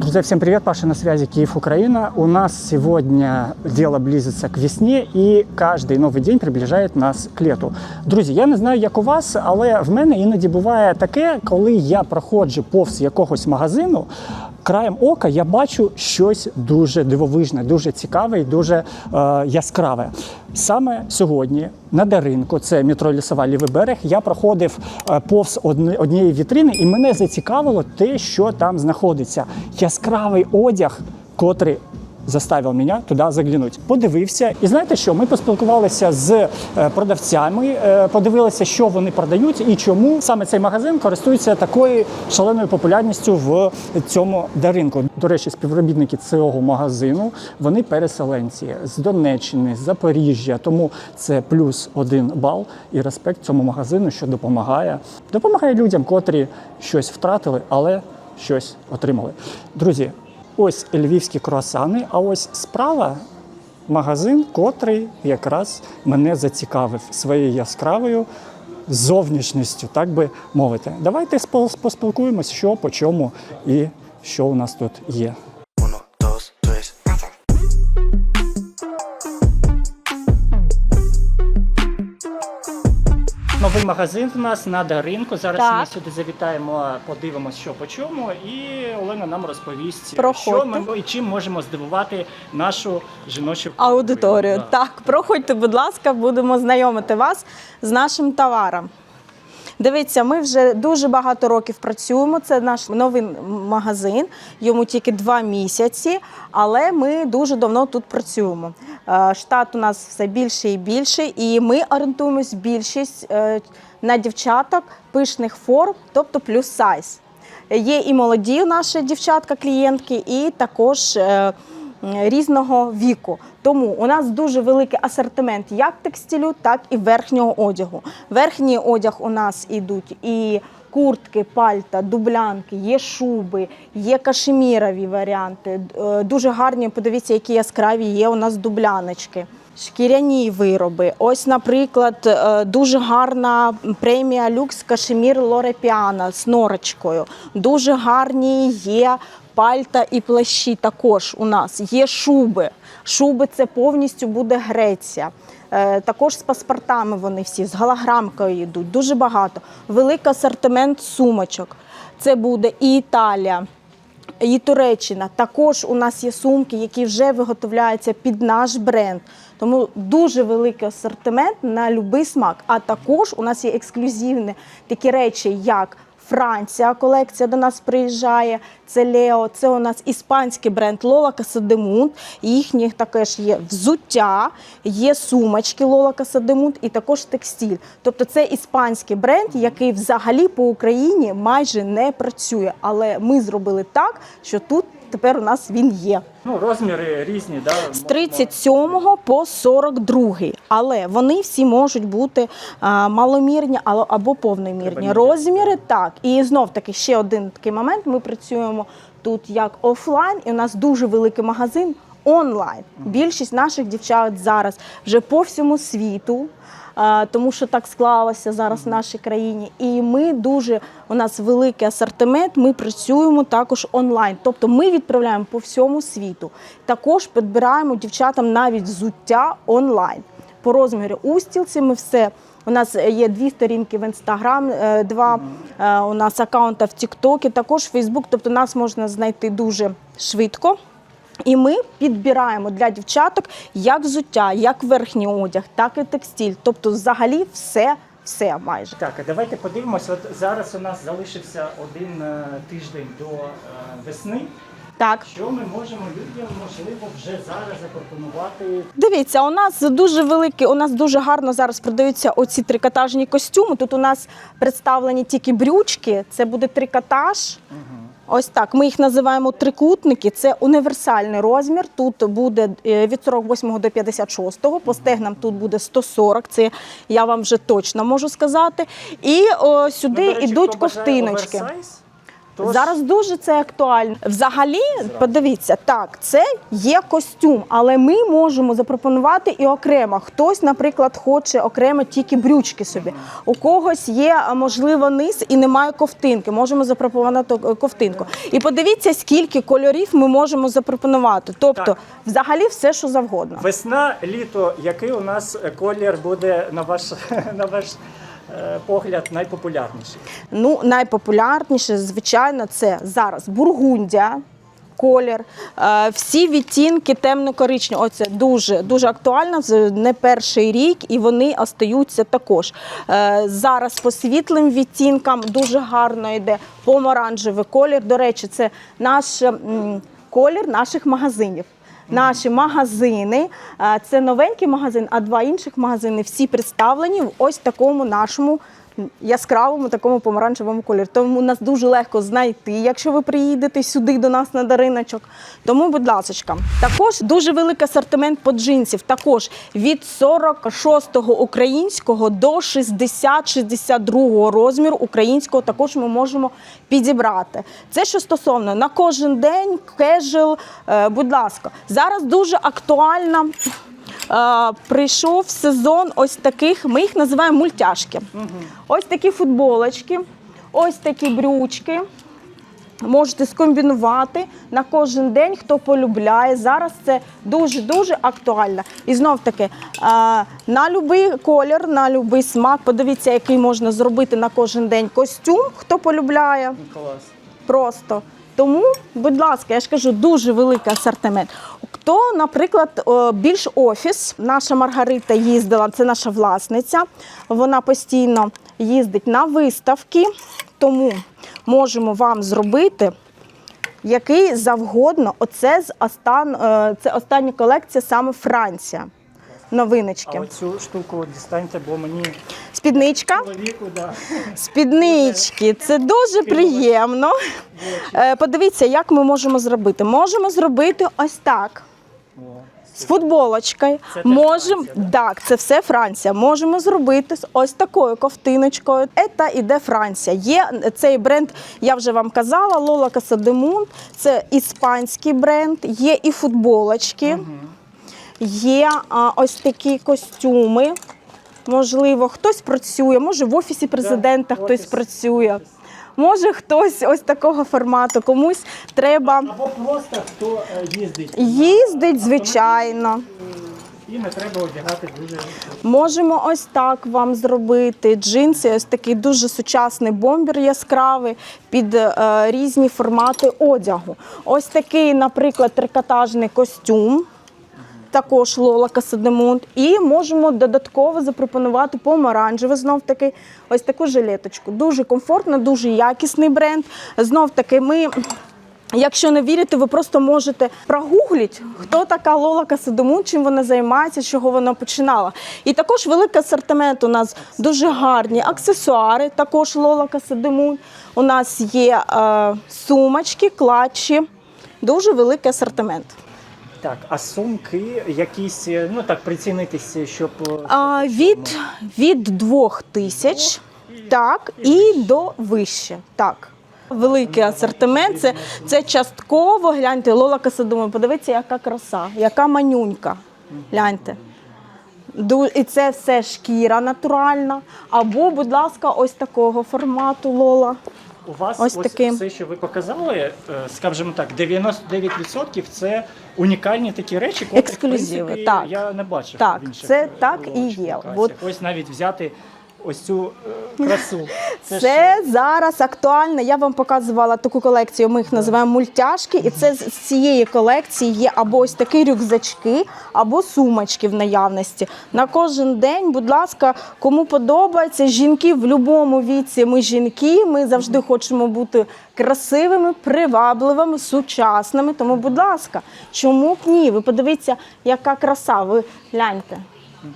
Друзья, всем привет! Паша на связи Киев, Украина. У нас сегодня дело близится к весне, і каждый новий день приближає нас к лету. Друзі, я не знаю, як у вас, але в мене іноді буває таке, коли я проходжу повз якогось магазину. Краєм ока я бачу щось дуже дивовижне, дуже цікаве і дуже е, яскраве. Саме сьогодні на Даринку, це метро Лісова Лівий берег, я проходив е, повз однієї вітрини, і мене зацікавило те, що там знаходиться. Яскравий одяг, котрий заставив мене туди заглянути. Подивився, і знаєте що? Ми поспілкувалися з е, продавцями, е, подивилися, що вони продають і чому саме цей магазин користується такою шаленою популярністю в цьому даринку. До речі, співробітники цього магазину вони переселенці з Донеччини, з Запоріжжя. Тому це плюс один бал і респект цьому магазину, що допомагає. Допомагає людям, котрі щось втратили, але щось отримали. Друзі, ось львівські круасани, а ось справа магазин, котрий якраз мене зацікавив своєю яскравою зовнішністю, так би мовити. Давайте поспілкуємось, що по чому і що у нас тут є. Новий магазин в нас на Даринку. Зараз Так. ми сюди завітаємо, подивимося, що по чому, і Олена нам розповість, Проходьте. що ми і чим можемо здивувати нашу жіночу аудиторію. Да. Так, проходьте, будь ласка, будемо знайомити вас з нашим товаром. Дивіться, ми вже дуже багато років працюємо. Це наш новий магазин, йому тільки два місяці, але ми дуже давно тут працюємо. Е, Штат у нас все більше і більше, і ми орієнтуємось більшість е, на дівчаток пишних форм, тобто плюс сайз. Є і молоді наші дівчатка, клієнтки, і також е, різного віку. Тому у нас дуже великий асортимент як текстилю, так і верхнього одягу. Верхній одяг у нас ідуть і куртки, пальта, дублянки, є шуби, є кашемірові варіанти. Е, Дуже гарні, подивіться, які яскраві є у нас дубляночки. Шкіряні вироби. Ось, наприклад, е, дуже гарна премія люкс кашемір Лоре Піана з норочкою. Дуже гарні є пальта і плащі також у нас. Є шуби. Шуби це повністю буде Греція. Е, Також з паспортами вони всі, з голограмкою йдуть. Дуже багато. Великий асортимент сумочок. Це буде і Італія, і Туреччина. Також у нас є сумки, які вже виготовляються під наш бренд. Тому дуже великий асортимент на будь-який смак. А також у нас є ексклюзивні такі речі, як Франція, колекція до нас приїжджає. Це Лео, це у нас іспанський бренд Лола Касадемунт. Їхніх також є взуття, є сумочки Лола Касадемунт і також текстиль. Тобто це іспанський бренд, який взагалі по Україні майже не працює. Але ми зробили так, що тут тепер у нас він є. Ну, розміри різні, да? З 37 по 42. Але вони всі можуть бути а, маломірні або повномірні. Розміри так. І знов таки ще один такий момент. Ми працюємо тут як офлайн, і у нас дуже великий магазин онлайн. Більшість наших дівчат зараз вже по всьому світу. Тому що так склалося зараз в нашій країні, і ми дуже у нас великий асортимент. Ми працюємо також онлайн. Тобто ми відправляємо по всьому світу. Також підбираємо дівчатам навіть взуття онлайн. По розмірі устілці ми все. У нас є дві сторінки в інстаграм, е, два е, у нас аккаунта в Тіктокі, також Фейсбук. Тобто нас можна знайти дуже швидко. І ми підбираємо для дівчаток як взуття, як верхній одяг, так і текстиль. Тобто, взагалі, все, все майже. Так, а давайте подивимося. От зараз у нас залишився один е, тиждень до е, весни. Так. Що ми можемо людям, можливо, вже зараз запропонувати? Дивіться, у нас дуже великий, у нас дуже гарно зараз продаються оці трикотажні костюми. Тут у нас представлені тільки брючки, це буде трикотаж. Ось так. Ми їх називаємо трикутники. Це універсальний розмір. Тут буде е, від 48 до 56, по стегнам тут буде 140, це я вам вже точно можу сказати. І о, сюди Ну, йдуть ковтиночки. оверсайз, Тож- Зараз дуже це актуально. Взагалі, подивіться, так, це є костюм, але ми можемо запропонувати і окремо. Хтось, наприклад, хоче окремо тільки брючки собі. У когось є, можливо, низ і немає ковтинки. Можемо запропонувати е, ковтинку. І подивіться, скільки кольорів ми можемо запропонувати. Тобто, Так. взагалі, все, що завгодно. Весна, літо, який у нас колір буде на ваш, на ваш е, погляд найпопулярніший? Ну, найпопулярніше, звичайно, це зараз бургундя. Колір, Е, всі відтінки темно-коричневі. Оце дуже дуже актуально. Не перший рік, і вони остаються також. Е, Зараз по світлим відтінкам дуже гарно йде помаранчевий колір. До речі, це наш колір наших магазинів. Наші магазини, е, це новенький магазин, а два інших магазини всі представлені в ось такому нашому яскравому такому помаранчевому кольорі. Тому нас дуже легко знайти, якщо ви приїдете сюди до нас на дариночок. Тому, будь ласка, також дуже великий асортимент по джинсів. Також від 46-го українського до 60-62 розміру українського також ми можемо підібрати. Це що стосовно на кожен день, кежуал, е, будь ласка, зараз дуже актуальна. Е, прийшов сезон ось таких, ми їх називаємо мультяшки. Ось такі футболочки, ось такі брючки. Можете скомбінувати на кожен день, хто полюбляє. Зараз це дуже-дуже актуально. І знов таки, на будь-який колір, на будь-який смак. Подивіться, який можна зробити на кожен день костюм, хто полюбляє Клас. просто. Тому, будь ласка, я ж кажу, дуже великий асортимент. Хто, наприклад, більш офіс, наша Маргарита їздила, це наша власниця. Вона постійно їздить на виставки, тому можемо вам зробити який завгодно. Оце з остан... е, це остання колекція саме Франція. Новиночки. А оцю штуку дістаньте, бо мені Спідничка. чоловіку, да. Спіднички, це дуже приємно. Е, Подивіться, як ми можемо зробити. Можемо зробити ось так. З футболочкою. Це Можемо, Франція, так, це все Франція. Можемо зробити з ось такою ковтиночкою. Це іде Франція. Є цей бренд, я вже вам казала, Лола Касадемун. Це іспанський бренд, є і футболочки, є а, ось такі костюми. Можливо, хтось працює, може в офісі президента Да, хтось офіс. працює. Може, хтось ось такого формату, комусь треба Або просто хто е, їздить їздить, звичайно. і не треба одягати дуже. Можемо ось так вам зробити. Джинси, ось такий дуже сучасний бомбер яскравий під е, різні формати одягу. Ось такий, наприклад, трикотажний костюм. Також Лола Касадемонт. І можемо додатково запропонувати помаранчевий, знов таки, ось таку жилеточку. Дуже комфортно, дуже якісний бренд. Знов таки, ми. Якщо не вірите, ви просто можете прогугліть, хто така Лола Касадемун, чим вона займається, чого вона починала. І також великий асортимент у нас дуже гарні аксесуари, також Лола Касадемун. У нас є е, сумочки, клатчі, дуже великий асортимент. Так, а сумки якісь, е, ну так, прицінитися, щоб. е, А, від, від двох тисяч, так, і до вище. Так. Великий асортимент. Це, це частково. Гляньте, Лола Касадуму, подивіться, яка краса, яка манюнька. Гляньте. І це все шкіра натуральна. Або, будь ласка, ось такого формату Лола. У вас Ось ось, все, що ви показали, е, скажімо так, 99% це унікальні такі речі, Ексклюзиви, в принципі, так. я не бачив. Так, в інших це е, так і є. локаціях. От- Ось навіть взяти ось цю е, красу. Це, ж, зараз актуально. Я вам показувала таку колекцію. Ми їх називаємо мультяшки, і це з з цієї колекції є або ось такі рюкзачки, або сумочки в наявності. На кожен день, будь ласка, кому подобається, жінки в будь-якому віці. Ми жінки, ми завжди хочемо бути красивими, привабливими, сучасними. Тому, будь ласка, чому б ні? Ви подивіться, яка краса. Ви гляньте.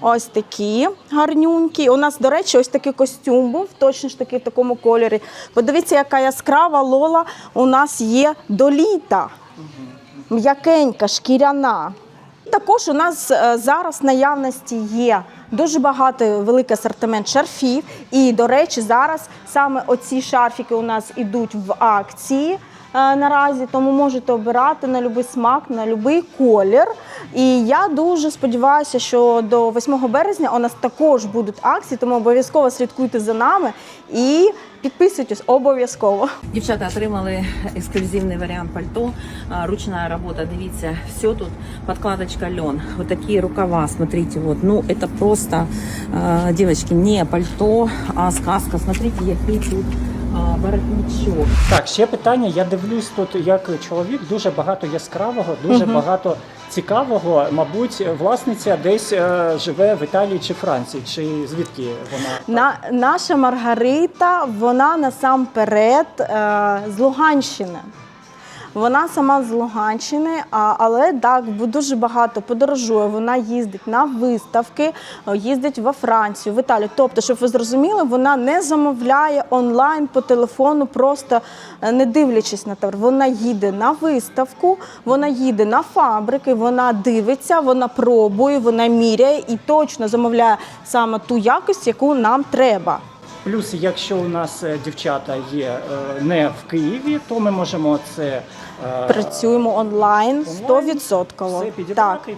Ось такі гарнюнькі. У нас, до речі, ось такий костюм був, точно ж таки в такому кольорі. Подивіться, яка яскрава лола у нас є до літа. М'якенька, шкіряна. також у нас е, зараз наявності є дуже багато великий асортимент шарфів. І, до речі, зараз саме оці шарфіки у нас ідуть в акції. Е, Наразі тому можете обирати на будь-який смак, на будь-який колір. І я дуже сподіваюся, що до 8 березня у нас також будуть акції, тому обов'язково слідкуйте за нами і підписуйтесь обов'язково. Дівчата отримали ексклюзивний варіант пальто, ручна робота. Дивіться, все тут подкладочка лен. Вот такие рукава, смотрите, вот. Ну, это просто, девочки, не пальто, а сказка. Смотрите, який тут воротничок. Так, ще питання. Я дивлюсь тут, як чоловік, дуже багато яскравого, дуже багато цікавого. Мабуть, власниця десь е, живе в Італії чи Франції, чи звідки вона? На, наша Маргарита, вона насамперед е, з Луганщини. Вона сама з Луганщини, але так дуже багато подорожує. Вона їздить на виставки, е, їздить во Францію, в Італію. Тобто, щоб ви зрозуміли, вона не замовляє онлайн по телефону, просто е, не дивлячись на товар. Вона їде на виставку, вона їде на фабрики, вона дивиться, вона пробує, вона міряє і точно замовляє саме ту якість, яку нам треба. Плюс, якщо у нас е, дівчата є не в Києві, то ми можемо це Працюємо онлайн онлайн, 100%. все Так.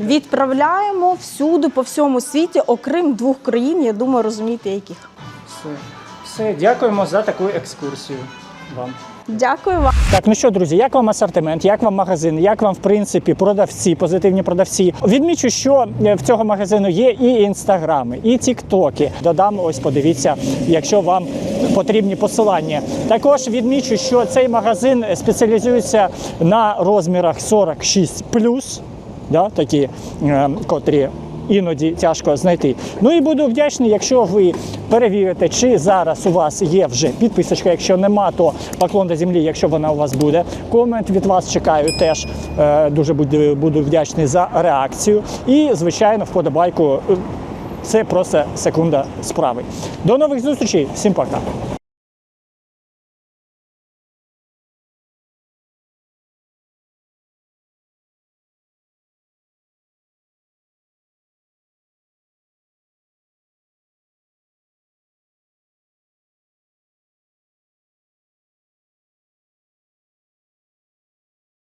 Відправляємо всюди по всьому світі, окрім двох країн, я думаю, розумієте, яких. Все. все, дякуємо за таку екскурсію вам. Дякую вам. Так, ну що, друзі, як вам асортимент, як вам магазин, як вам в принципі продавці, позитивні продавці? Відмічу, що е, в цього магазину є і інстаграми, і тіктоки. Додам, ось подивіться, якщо вам потрібні посилання. Також відмічу, що цей магазин спеціалізується на розмірах 46 да, такі, е, котрі іноді тяжко знайти. Ну і буду вдячний, якщо ви перевірите, чи зараз у вас є вже підписочка. Якщо нема, то поклон до землі, якщо вона у вас буде. Комент від вас чекаю теж. Е, Дуже буду, вдячний за реакцію. І, звичайно, вподобайку. Е, Це просто секунда справи. До нових зустрічей. Всім пока.